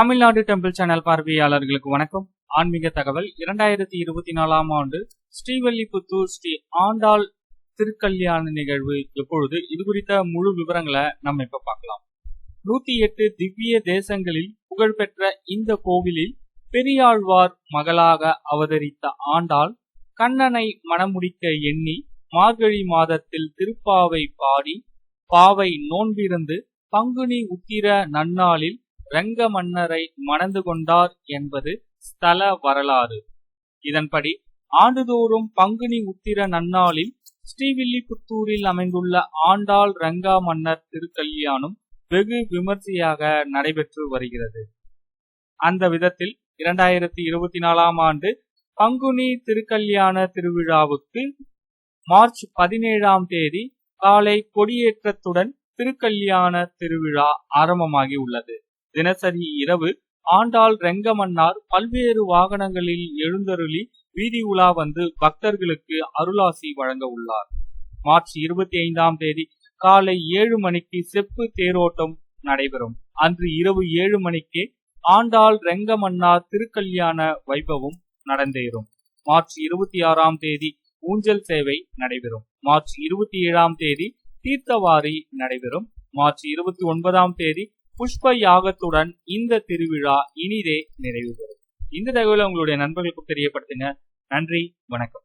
Tamil Nadu temple channel பார்வையாளர்களுக்கு வணக்கம். ஆன்மீக தகவல் இரண்டாயிரத்தி இருபத்தி நாலாம் ஆண்டு ஸ்ரீவல்லிபுத்தூர் ஸ்ரீ ஆண்டாள் திருக்கல்யாண நிகழ்வு. எப்பொழுது? இது குறித்த முழு விவரங்களை நம்ம இப்ப பார்க்கலாம். நூத்தி எட்டு திவ்ய தேசங்களில் புகழ்பெற்ற இந்த கோவிலில் பெரியாழ்வார் மகளாக அவதரித்த ஆண்டாள் கண்ணனை மணமுடிக்க எண்ணி மார்கழி மாதத்தில் திருப்பாவை பாடி பாவை நோன்பிருந்து பங்குனி உத்திர நன்னாளில் ரங்க மன்னரை மணந்து கொண்டார் என்பது ஸ்தல வரலாறு. இதன்படி ஆண்டுதோறும் பங்குனி உத்திர நன்னாளில் ஸ்ரீவில்லிபுத்தூரில் அமைந்துள்ள ஆண்டாள் ரங்கா மன்னர் திருக்கல்யாணம் வெகு விமர்சையாக நடைபெற்று வருகிறது. அந்த விதத்தில் இரண்டாயிரத்தி இருபத்தி நாலாம் ஆண்டு பங்குனி திருக்கல்யாண திருவிழாவுக்கு மார்ச் பதினேழாம் தேதி காலை கொடியேற்றத்துடன் திருக்கல்யாண திருவிழா ஆரம்பமாகி உள்ளது தினசரி இரவு ஆண்டாள் ரெங்கமன்னார் பல்வேறு வாகனங்களில் எழுந்தருளி வீதி உலா வந்து பக்தர்களுக்கு அருளாசி வழங்க உள்ளார். மார்ச் இருபத்தி ஐந்தாம் தேதி காலை ஏழு மணிக்கு செப்பு தேரோட்டம் நடைபெறும். அன்று இரவு ஏழு மணிக்கே ஆண்டாள் ரெங்கமன்னார் திருக்கல்யாண வைபவம் நடந்தேறும். மார்ச் இருபத்தி ஆறாம் தேதி ஊஞ்சல் சேவை நடைபெறும். மார்ச் இருபத்தி ஏழாம் தேதி தீர்த்தவாரி நடைபெறும். மார்ச் இருபத்தி ஒன்பதாம் தேதி புஷ்ப யாகத்துடன் இந்த திருவிழா இனிதே நிறைவு பெறும். இந்த தகவலை உங்களுடைய நண்பர்களுக்கு தெரியப்படுத்துங்க. நன்றி வணக்கம்.